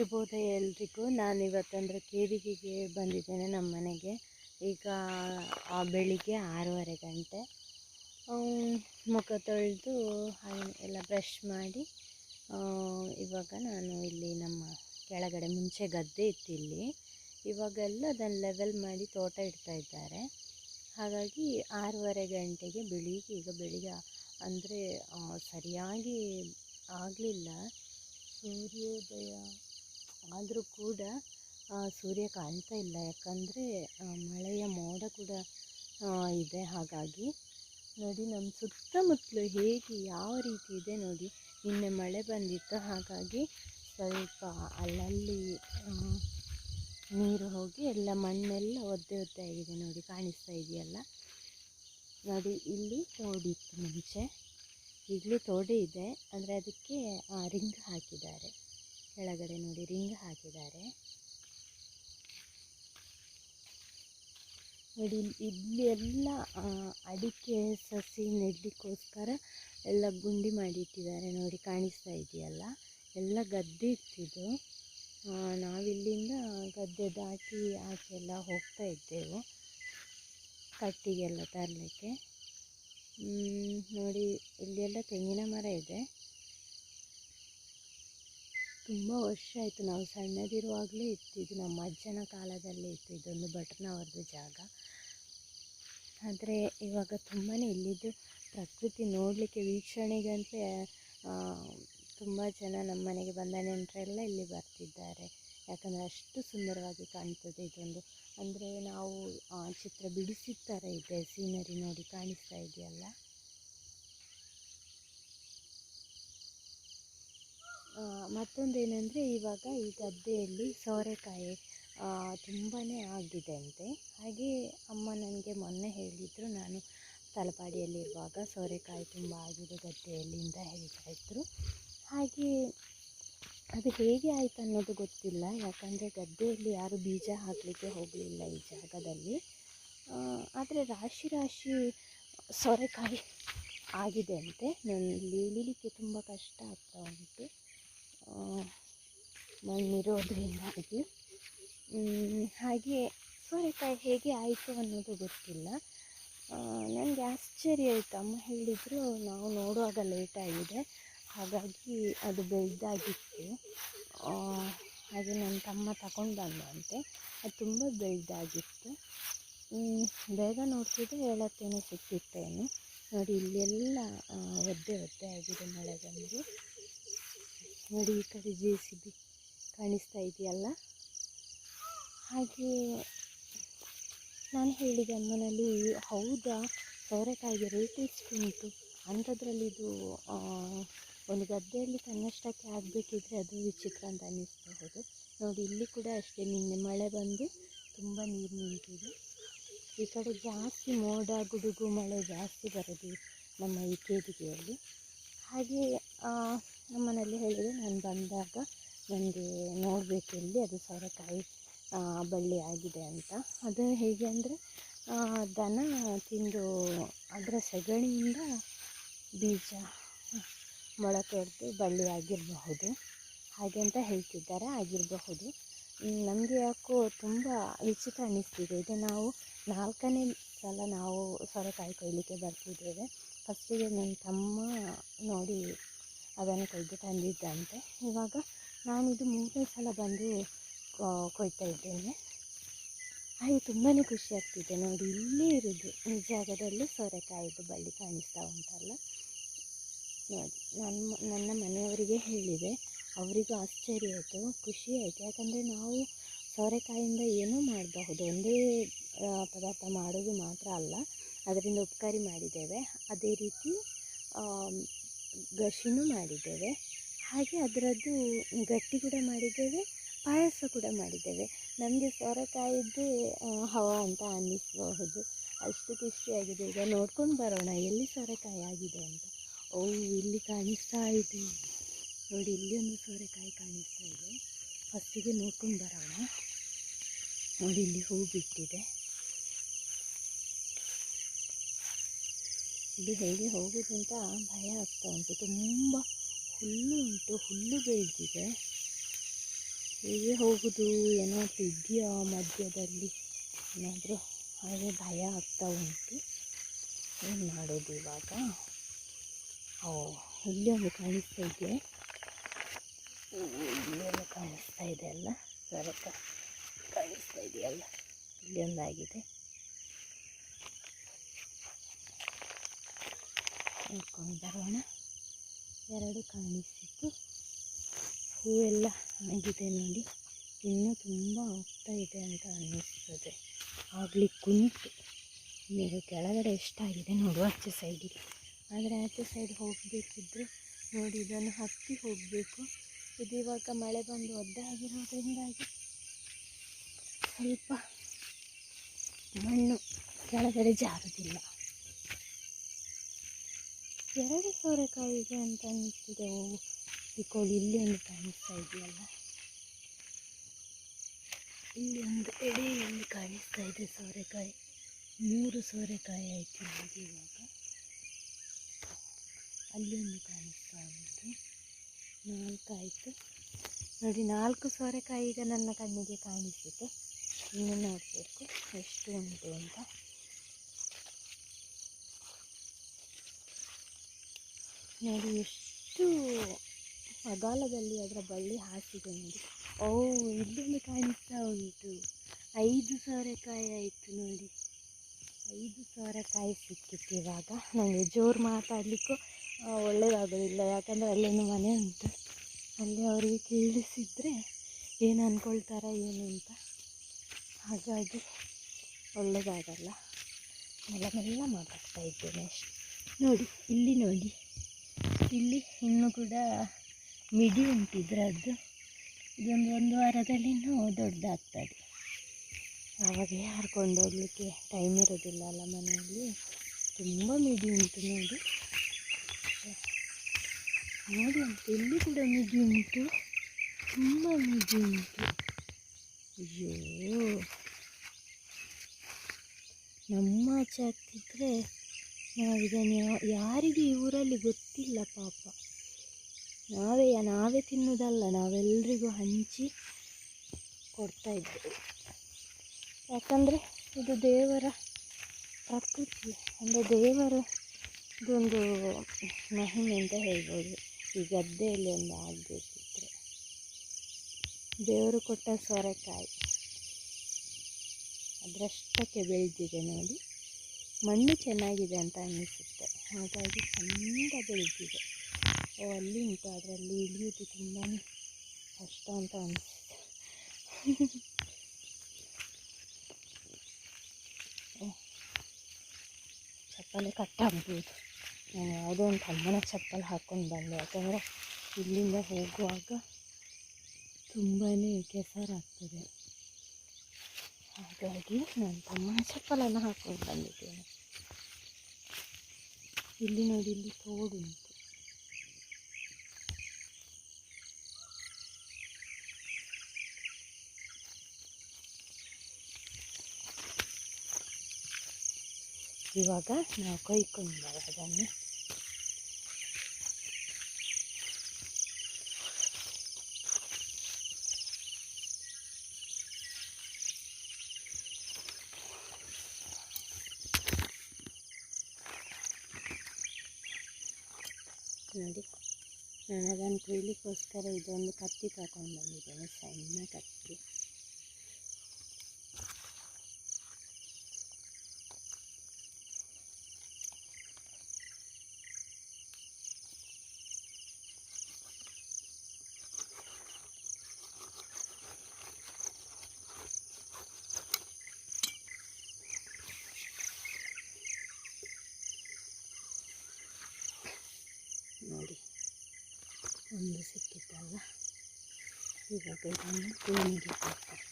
ಶುಭೋದಯ ಎಲ್ರಿಗೂ. ನಾನು ಇವತ್ತಂದರೆ ಕೇದಿಗೆಗೆ ಬಂದಿದ್ದೇನೆ ನಮ್ಮ ಮನೆಗೆ ಈಗ ಬೆಳಿಗ್ಗೆ ಆರೂವರೆ ಗಂಟೆ. ಮುಖ ತೊಳೆದು ಎಲ್ಲ ಬ್ರಷ್ ಮಾಡಿ ಇವಾಗ ನಾನು ಇಲ್ಲಿ ನಮ್ಮ ಕೆಳಗಡೆ ಮುಂಚೆ ಗದ್ದೆ ಇತ್ತು ಇಲ್ಲಿ ಇವಾಗೆಲ್ಲ ಅದನ್ನು ಲೆವೆಲ್ ಮಾಡಿ ತೋಟ ಇಡ್ತಾ ಇದ್ದಾರೆ. ಹಾಗಾಗಿ ಆರೂವರೆ ಗಂಟೆಗೆ ಬೆಳಿಗ್ಗೆ, ಈಗ ಬೆಳಿಗ್ಗೆ ಅಂದರೆ ಸರಿಯಾಗಿ ಆಗಲಿಲ್ಲ. ಸೂರ್ಯೋದಯ ಆದರೂ ಕೂಡ ಆ, ಸೂರ್ಯ ಕಾಣ್ತಾ ಇಲ್ಲ. ಯಾಕಂದರೆ ಮಳೆಯ ಮೋಡ ಕೂಡ ಆ, ಇದೆ ಹಾಗಾಗಿ. ನೋಡಿ ನಮ್ಮ ಸುತ್ತಮುತ್ತಲು ಹೇಗೆ ಯಾವ ರೀತಿ ಇದೆ ನೋಡಿ. ನಿನ್ನೆ ಮಳೆ ಬಂದಿತ್ತು ಹಾಗಾಗಿ ಸ್ವಲ್ಪ ಅಲ್ಲಲ್ಲಿ ಆ, ನೀರು ಹೋಗಿ ಎಲ್ಲ ಮಣ್ಣೆಲ್ಲ ಒದ್ದೆ ಒದ್ದೆ ಆಗಿದೆ ನೋಡಿ ಕಾಣಿಸ್ತಾ ಇದೆಯಲ್ಲ. ನೋಡಿ ಇಲ್ಲಿ ತೋಡಿತ್ತು ಮುಂಚೆ. ಈಗಲೂ ತೋಡೆ ಇದೆ ಅಂದರೆ ಅದಕ್ಕೆ ರಿಂಗ್ ಹಾಕಿದ್ದಾರೆ. ಕೆಳಗಡೆ ನೋಡಿ, ರಿಂಗ್ ಹಾಕಿದ್ದಾರೆ. ನೋಡಿ, ಇಲ್ಲಿ- ಇಲ್ಲಿ ಎಲ್ಲ ಅಡಿಕೆ, ಸಸಿ ನೆಡಲಿಕ್ಕೋಸ್ಕರ ಎಲ್ಲ ಗುಂಡಿ ಮಾಡಿ ಇಟ್ಟಿದ್ದಾರೆ ನೋಡಿ, ಕಾಣಿಸ್ತಾ ಇದೆಯಲ್ಲ? ಎಲ್ಲ ಗದ್ದೆ ಇತ್ತಿದ್ದು ನಾವಿಲ್ಲಿಂದ ಗದ್ದೆ ದಾಟಿ ಆಚೆ ಎಲ್ಲ ಹೋಗ್ತಾ ಇದ್ದೆವು. ಕಟ್ಟಿಗೆಲ್ಲ ತರಲಿಕ್ಕೆ. ನೋಡಿ, ಇಲ್ಲೆಲ್ಲ ತೆಂಗಿನ ಮರ ಇದೆ. ತುಂಬ ವರ್ಷ ಆಯಿತು ನಾವು ಸಣ್ಣದಿರುವಾಗಲೇ ಇತ್ತು. ಇದು ನಮ್ಮ ಅಜ್ಜನ ಕಾಲದಲ್ಲೇ ಇತ್ತು. ಇದೊಂದು ಭಟ್ರನವರದ್ದು ಜಾಗ. ಆದರೆ ಇವಾಗ ತುಂಬಾ ಇಲ್ಲಿದ್ದು ಪ್ರಕೃತಿ ನೋಡಲಿಕ್ಕೆ ವೀಕ್ಷಣೆಗಂತಲೇ ತುಂಬ ಜನ ನಮ್ಮ ಮನೆಗೆ ಬಂದ ನೆಂಟರೆಲ್ಲ ಇಲ್ಲಿ ಬರ್ತಿದ್ದಾರೆ. ಯಾಕಂದರೆ ಅಷ್ಟು ಸುಂದರವಾಗಿ ಕಾಣ್ತದೆ ಇದೊಂದು. ಅಂದರೆ ನಾವು ಚಿತ್ರ ಬಿಡಿಸಿದ ಥರ ಇದೆ. ಸೀನರಿ ನೋಡಿ ಕಾಣಿಸ್ತಾ ಇದೆಯಲ್ಲ? ಆ, ಏನಂದರೆ ಇವಾಗ ಈ ಗದ್ದೆಯಲ್ಲಿ ಸೋರೆಕಾಯಿ ತುಂಬಾ ಆಗಿದೆ ಅಂತೆ ಹಾಗೆ ಅಮ್ಮ ನನಗೆ ಮೊನ್ನೆ ಹೇಳಿದರು ನಾನು ತಲಪಾಡಿಯಲ್ಲಿರುವಾಗ ಸೋರೆಕಾಯಿ ತುಂಬ ಆಗಿದೆ ಗದ್ದೆಯಲ್ಲಿ ಅಂತ ಹೇಳ್ತಾ ಇದ್ದರು ಹಾಗೆ ಅದು ಹೇಗೆ ಆಯಿತು ಅನ್ನೋದು ಗೊತ್ತಿಲ್ಲ. ಯಾಕಂದರೆ ಗದ್ದೆಯಲ್ಲಿ ಯಾರು ಬೀಜ ಹಾಕಲಿಕ್ಕೆ ಹೋಗಲಿಲ್ಲ ಈ ಜಾಗದಲ್ಲಿ. ಆದರೆ ರಾಶಿ ರಾಶಿ ಸೋರೆಕಾಯಿ ಆಗಿದೆ ಅಂತೆ ನಾನು ಇಲ್ಲಿ ಇಳಿಲಿಕ್ಕೆ ತುಂಬ ಕಷ್ಟ ಆಗ್ತಾ ಉಂಟು. ಮಣ್ಣಿರೋದ್ರಿಂದಾಗಿ ಹಾಗೆ ಸೋರೆಕಾಯಿ ಹೇಗೆ ಆಯಿತು ಅನ್ನೋದು ಗೊತ್ತಿಲ್ಲ. ನನಗೆ ಆಶ್ಚರ್ಯ ಆಯಿತು. ಅಮ್ಮ ಹೇಳಿದರು, ನಾವು ನೋಡುವಾಗ ಲೇಟ್ ಆಗಿದೆ. ಹಾಗಾಗಿ ಅದು ಬೆಳೆದಾಗಿತ್ತು. ಹಾಗೆ ನನ್ನ ತಮ್ಮ ತಗೊಂಡು ಬಂದಂತೆ ಅದು ತುಂಬ ಬೆಳೆದಾಗಿತ್ತು. ಬೇಗ ನೋಡ್ತಿದ್ದೆ ಹೇಳತ್ತೇನೆ, ಸಿಕ್ಕಿತ್ತೇನು. ನೋಡಿ, ಇಲ್ಲೆಲ್ಲ ಒದ್ದೆ ಒದ್ದೆ ಆಗಿದೆ ಮಳೆ ಬಂದು ನೋಡಿ ಈ ಕಡೆ ಜೆ ಸಿ ಬಿ ಕಾಣಿಸ್ತಾ ಇದೆಯಲ್ಲ? ಹಾಗೆ ನಾನು ಹೇಳಿದೆ ಅಮ್ಮನಲ್ಲಿ, ಹೌದಾ? ಸೌರೆಕಾಯಿಗೆ ರೇಟ್ ಎಷ್ಟು ಉಂಟು? ಅಂಥದ್ರಲ್ಲಿ ಇದು ಒಂದು ಗದ್ದೆಯಲ್ಲಿ ತನ್ನಷ್ಟಕ್ಕೆ ಆಗಬೇಕಿದ್ರೆ ಅದು ವಿಚಿತ್ರ ಅಂತ ಅನ್ನಿಸ್ಬಹುದು. ನೋಡಿ, ಇಲ್ಲಿ ಕೂಡ ಅಷ್ಟೇ, ನಿನ್ನೆ ಮಳೆ ಬಂದು ತುಂಬ ನೀರು ನಿಂತಿದೆ. ಈ ಕಡೆ ಜಾಸ್ತಿ ಮೋಡ, ಗುಡುಗು, ಮಳೆ ಜಾಸ್ತಿ ಬರೋದು ನಮ್ಮ ಈ ಕೇದಿಗೆಯಲ್ಲಿ. ಹಾಗೆ ನಮ್ಮನೇಲಿ ಹೇಳಿದೆ ನಾನು ಬಂದಾಗ ನನಗೆ ನೋಡಬೇಕು ಎಲ್ಲಿ ಅದು ಸೋರೆಕಾಯಿ ಬಳ್ಳಿ ಆಗಿದೆ ಅಂತ. ಅದು ಹೇಗೆ ಅಂದರೆ ದನ ತಿಂದು ಅದರ ಸಗಣಿಯಿಂದ ಬೀಜ, ಮೊಳಕೆ ಹೊಡೆದು ಬಳ್ಳಿ ಆಗಿರಬಹುದು. ಹಾಗೆ ಅಂತ ಹೇಳ್ತಿದ್ದಾರೆ, ಆಗಿರಬಹುದು. ನಮಗೆ ಯಾಕೋ ತುಂಬ ವಿಚಿತ್ರ ಅನ್ನಿಸ್ತಿದೆ ಇದು ನಾವು ನಾಲ್ಕನೇ ಸಲ ನಾವು ಸೊರೆಕಾಯಿ ಕೊಯ್ಲಿಕ್ಕೆ ಬರ್ತಿದ್ದೇವೆ. ಫಸ್ಟಿಗೆ ನನ್ನ ತಮ್ಮ ನೋಡಿ ಅದನ್ನು ಕೊಯ್ದು ತಂದಿದ್ದಂತೆ. ಇವಾಗ ನಾನಿದು ಮೂರನೇ ಸಲ ಬಂದು ಕೊಯ್ತಾ ಇದ್ದೇನೆ. ಹಾಗೆ ತುಂಬಾ ಖುಷಿ ಆಗ್ತಿದೆ ನೋಡಿ. ಇಲ್ಲೇ ಇರೋದು. ಈ ಜಾಗದಲ್ಲಿ ಸೋರೆಕಾಯಿದು ಬಳ್ಳಿ ಕಾಣಿಸ್ತಾ ಉಂಟಲ್ಲ. ನೋಡಿ ನನ್ನ ನನ್ನ ಮನೆಯವರಿಗೆ ಹೇಳಿದೆ. ಅವರಿಗೂ ಆಶ್ಚರ್ಯ ಆಯಿತು. ಖುಷಿ ಆಯಿತು. ಯಾಕಂದರೆ ನಾವು ಸೋರೆಕಾಯಿಂದ ಏನೂ ಮಾಡಬಹುದು. ಒಂದೇ ಪದಾರ್ಥ ಮಾಡೋದು ಮಾತ್ರ ಅಲ್ಲ. ಅದರಿಂದ ಉಪಕಾರಿ ಮಾಡಿದ್ದೇವೆ. ಅದೇ ರೀತಿ ಗಶಿನೂ ಮಾಡಿದ್ದೇವೆ. ಹಾಗೆ ಅದರದ್ದು ಗಟ್ಟಿ ಕೂಡ ಮಾಡಿದ್ದೇವೆ, ಪಾಯಸ ಕೂಡ ಮಾಡಿದ್ದೇವೆ. ನಮಗೆ ಸೋರೆಕಾಯಿದ್ದೇ ಹವಾ ಅಂತ ಅನ್ನಿಸಬಹುದು. ಅಷ್ಟು ಖುಷಿಯಾಗಿದೆ. ಈಗ ನೋಡ್ಕೊಂಡು ಬರೋಣ, ಎಲ್ಲಿ ಸೋರೆಕಾಯಿ ಆಗಿದೆ ಅಂತ. ಓ, ಇಲ್ಲಿ ಕಾಣಿಸ್ತಾ ಇದೆ. ನೋಡಿ, ಇಲ್ಲಿ ಒಂದು ಸೋರೆಕಾಯಿ ಕಾಣಿಸ್ತಾ ಇದೆ. ಫಸ್ಟಿಗೆ ನೋಡ್ಕೊಂಡು ಬರೋಣ. ನೋಡಿ, ಇಲ್ಲಿ ಹೂ ಬಿಟ್ಟಿದೆ. ಇದು ಹೇಗೆ ಹೋಗೋದು ಅಂತ ಭಯ ಆಗ್ತಾ ಉಂಟು. ತುಂಬ ಹುಲ್ಲು ಉಂಟು. ಹುಲ್ಲು ಬೆಳೆದಿದೆ. ಹೇಗೆ ಹೋಗುದು? ಏನಾದರೂ ಇದೆಯಾ ಮಧ್ಯದಲ್ಲಿ? ಏನಾದರೂ ಹಾಗೆ ಭಯ ಆಗ್ತಾ ಉಂಟು. ಏನು ಮಾಡೋದು ಇವಾಗ? ಓ, ಇಲ್ಲಿ ಒಂದು ಕಾಣಿಸ್ತಾ ಇದೆ. ಇಲ್ಲಿ ಕಾಣಿಸ್ತಾ ಇದೆ ಅಲ್ಲ? ಸರಕ ಕಾಣಿಸ್ತಾ ಇದೆಯಲ್ಲ? ಇಲ್ಲಿ ನೋಡ್ಕೊಂಡು ಬರೋಣ ಎರಡು ಕಾಣಿಸಿತು. ಹೂವೆಲ್ಲ ಆಗಿದೆ ನೋಡಿ. ಇನ್ನೂ ತುಂಬ ಹೋಗ್ತಾ ಇದೆ ಅಂತ ಅನ್ನಿಸ್ತದೆ. ಆಗ್ಲಿಕ್ಕುಂಟು ನೀವು ಕೆಳಗಡೆ ಎಷ್ಟಾಗಿದೆ ನೋಡುವ ಆಚೆ ಸೈಡಿಗೆ ಆದರೆ ಆಚೆ ಸೈಡ್ ಹೋಗಬೇಕಿದ್ರೆ ನೋಡಿ ಇದನ್ನು ಹತ್ತಿ ಹೋಗಬೇಕು. ಇದು ಇವಾಗ ಮಳೆ ಬಂದು ಒದ್ದಾಗಿರೋದ್ರಿಂದಾಗಿ ಸ್ವಲ್ಪ ಮಣ್ಣು ಕೆಳಗಡೆ ಜಾರುದಿಲ್ಲ. ಎರಡು ಸೋರೆಕಾಯಿ ಅಂತ ಅನ್ನಿಸ್ತಿದೆ ಓ, ಈ ಇಲ್ಲಿ ಒಂದು ಕಾಣಿಸ್ತಾ ಇದೆಯಲ್ಲ. ಇಲ್ಲಿ ಒಂದು ಎಡೆಯಲ್ಲಿ ಕಾಣಿಸ್ತಾ ಇದೆ ಸೋರೆಕಾಯಿ. ಮೂರು ಸೋರೆಕಾಯಿ ಆಯಿತು ನನಗೆ ಇವಾಗ. ಅಲ್ಲಿ ಒಂದು ಕಾಣಿಸ್ತಾ ಉಂಟು. ನಾಲ್ಕು ಆಯಿತು. ನೋಡಿ, ನಾಲ್ಕು ಸೋರೆಕಾಯಿ ಈಗ ನನ್ನ ಕಣ್ಣಿಗೆ ಕಾಣಿಸಿತು ಇನ್ನು ನೋಡಬೇಕು ಎಷ್ಟು ಉಂಟು ಅಂತ. ನೋಡಿ ಎಷ್ಟು ಅಗಾಲದಲ್ಲಿ ಅದರ ಬಳ್ಳಿ ಹಾಸಿದೆ ನೋಡಿ. ಓ, ಇಲ್ಲೊಂದು ಕಾಣಿಸ್ತಾ ಉಂಟು. ಐದು ಸೋರೆಕಾಯಿ ಆಯಿತು ನೋಡಿ. ಐದು ಸೋರೆಕಾಯಿ ಸಿಕ್ಕಿತ್ತು ಇವಾಗ. ನನಗೆ ಜೋರು ಮಾತಾಡಲಿಕ್ಕೂ ಒಳ್ಳೆಯದಾಗೋದಿಲ್ಲ ಯಾಕಂದರೆ ಅಲ್ಲೊಂದು ಮನೆ ಉಂಟು. ಅಲ್ಲಿ ಅವರಿಗೆ ಕೇಳಿಸಿದರೆ ಏನು ಅಂದ್ಕೊಳ್ತಾರ ಏನು ಅಂತ. ಹಾಗಾಗಿ ಒಳ್ಳೆಯದಾಗಲ್ಲ ಮೆಲ್ಲ ಮೆಲ್ಲ ಮಾತಾಡ್ತಾ ಇದ್ದೇನೆ ನೋಡಿ, ಇಲ್ಲಿ ನೋಡಿ. ಇಲ್ಲಿ ಇನ್ನೂ ಕೂಡ ಮಿಡಿ ಉಂಟು ಇದರದ್ದು ಇದೊಂದು ಒಂದು ವಾರದಲ್ಲಿ ಇನ್ನೂ ದೊಡ್ಡದಾಗ್ತದೆ. ಆವಾಗ ಯಾರು ಕೊಂಡೋಗ್ಲಿಕ್ಕೆ ಟೈಮ್ ಇರೋದಿಲ್ಲ ಅಲ್ಲ ಮನೆಯಲ್ಲಿ. ತುಂಬ ಮಿಡಿ ಉಂಟು ನೋಡಿ. ನೋಡಿ ಅಂತ ಇಲ್ಲಿ ಕೂಡ ಮಿಡಿ ಉಂಟು. ತುಂಬ ಮಿಡಿ ಉಂಟು. ಅಯ್ಯೋ. ನಮ್ಮ ಆಚೆ ಆಗ್ತಿದ್ರೆ ನಾವಿದನ್ನು ಯಾ- ಯಾರಿಗೂ ಈ ಊರಲ್ಲಿ ಗೊತ್ತಿಲ್ಲ ಪಾಪ. ನಾವೇ ನಾವೇ ತಿನ್ನೋದಲ್ಲ ನಾವೆಲ್ಲರಿಗೂ ಹಂಚಿ ಕೊಡ್ತಾ ಇದ್ದೇವೆ. ಯಾಕಂದರೆ ಇದು ದೇವರ ಪ್ರಕೃತಿ, ಅಂದರೆ ದೇವರ ಇದೊಂದು ಮಹಿಮೆ ಅಂತ ಹೇಳ್ಬೋದು. ಈ ಗದ್ದೆಯಲ್ಲಿ ಒಂದು ಆಗಬೇಕಿದ್ರೆ. ದೇವರು ಕೊಟ್ಟ ಸೊರೆಕಾಯಿ ಅದರಷ್ಟಕ್ಕೆ ಬೆಳೆದಿದೆ ನೋಡಿ. ಮಣ್ಣು ಚೆನ್ನಾಗಿದೆ ಅಂತ ಅನ್ನಿಸುತ್ತೆ. ಹಾಗಾಗಿ ಚೆಂದ ಬೆಳೆದಿದೆ ಓ, ಅಲ್ಲಿ ಉಂಟು, ಅದರಲ್ಲಿ ಇಳಿಯೋದು ತುಂಬಾ ಕಷ್ಟ ಅಂತ ಅನಿಸುತ್ತೆ ಚಪ್ಪಲಿ ಕಟ್ಟಾಗ್ಬೋದು ನಾನು ಯಾವುದೋ ಒಂದು ಅಮ್ಮನ ಚಪ್ಪಲಿ ಹಾಕ್ಕೊಂಡು ಬಂದೆ ಯಾಕಂದರೆ ಇಲ್ಲಿಂದ ಹೋಗುವಾಗ ತುಂಬಾ ಕೆಸರಾಗ್ತದೆ. ಹಾಗಾಗಿ ನಾನು ತಮ್ಮನ ಚಪ್ಪಲನ್ನು ಹಾಕ್ಕೊಂಡು ಬಂದಿದ್ದೇನೆ ಇಲ್ಲಿ ನೋಡಿ ಇಲ್ಲಿ ತೋಡು ಉಂಟು ಇವಾಗ ನಾವು ಕೊಯ್ಕೊಂಡು ಬರೋದು ಅದನ್ನು ನೋಡಿ ನಾನು ಅದನ್ನು ಕುಯ್ಲಿಕ್ಕೋಸ್ಕರ ಇದೊಂದು ಕತ್ತಿ ತಗೊಂಡು ಬಂದಿದ್ದೇನೆ ಸಣ್ಣ ಕತ್ತಿ ನೋಡಿ ಒಂದು ಸಿಕ್ಕಿತ್ತಲ್ಲ ಇವಾಗ ಇದನ್ನು ಕೋಣಿಗೆ ಕೊಡ್ತಾರೆ